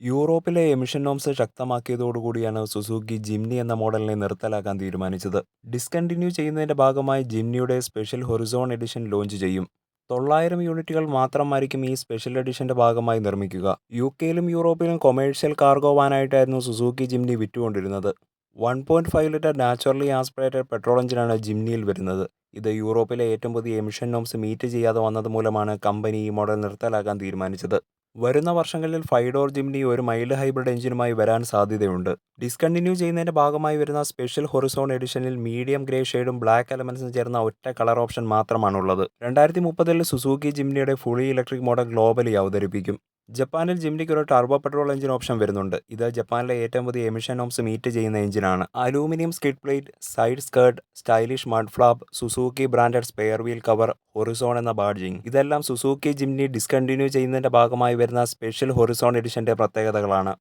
യൂറോപ്പിലെ emission norms ശക്തമാക്കിയതോടുകൂടിയാണ് Suzuki Jimny എന്ന മോഡലിനെ നിർത്തലാക്കാൻ തീരുമാനിച്ചത്. ഡിസ്കണ്ടിന്യൂ ചെയ്യുന്നതിന്റെ ഭാഗമായി ജിംനിയുടെ സ്പെഷ്യൽ ഹൊറിസോൺ എഡിഷൻ ലോഞ്ച് ചെയ്യും. തൊള്ളായിരം യൂണിറ്റുകൾ മാത്രമായിരിക്കും ഈ സ്പെഷ്യൽ എഡിഷന്റെ ഭാഗമായി നിർമ്മിക്കുക. യു കെയിലും യൂറോപ്പിലും കൊമേഴ്ഷ്യൽ കാർഗോ വാനായിട്ടായിരുന്നു Suzuki Jimny വിറ്റുകൊണ്ടിരുന്നത്. One point five litre naturally aspirated petrol എഞ്ചിനാണ് ജിംനിയിൽ വരുന്നത്. ഇത് യൂറോപ്പിലെ ഏറ്റവും പുതിയ എമിഷൻ നോംസ് മീറ്റ് ചെയ്യാതെ വന്നത് മൂലമാണ് കമ്പനി ഈ മോഡൽ നിർത്തലാക്കാൻ തീരുമാനിച്ചത്. വരുന്ന വർഷങ്ങളിൽ ഫൈഡോർ ഡോർ ജിംനി ഒരു മൈൽഡ് ഹൈബ്രിഡ് എഞ്ചിനുമായി വരാൻ സാധ്യതയുണ്ട്. ഡിസ്കണ്ടിന്യൂ ചെയ്യുന്നതിന്റെ ഭാഗമായി വരുന്ന സ്പെഷ്യൽ ഹൊറിസോൺ എഡിഷനിൽ മീഡിയം ഗ്രേ ഷെയ്ഡും ബ്ലാക്ക് എലമെന്റ്സും ചേർന്ന ഒറ്റ കളർ ഓപ്ഷൻ മാത്രമാണുള്ളത്. രണ്ടായിരത്തി മുപ്പതിൽ സുസൂക്കി ജിംനിയുടെ ഫുളി ഇലക്ട്രിക് മോഡൽ ഗ്ലോബലി അവതരിപ്പിക്കും. ജപ്പാനിൽ ജിംനിക്ക് ഒരു ടർബോ പെട്രോൾ എഞ്ചിൻ ഓപ്ഷൻ വരുന്നുണ്ട്. ഇത് ജപ്പാനിലെ ഏറ്റവും പുതിയ എമിഷൻ ഓംസ് മീറ്റ് ചെയ്യുന്ന എഞ്ചിനാണ്. Aluminium skid plate, side skirt, stylish mud flap, Suzuki branded spare wheel cover, horizon എന്ന ബാഡ്ജിംഗ് ഇതെല്ലാം സുസൂക്കി ജിംനി ഡിസ്കണ്ടിന്യൂ ചെയ്യുന്നതിന്റെ ഭാഗമായി വരുന്ന സ്പെഷ്യൽ ഹൊറിസോൺ എഡിഷന്റെ പ്രത്യേകതകളാണ്.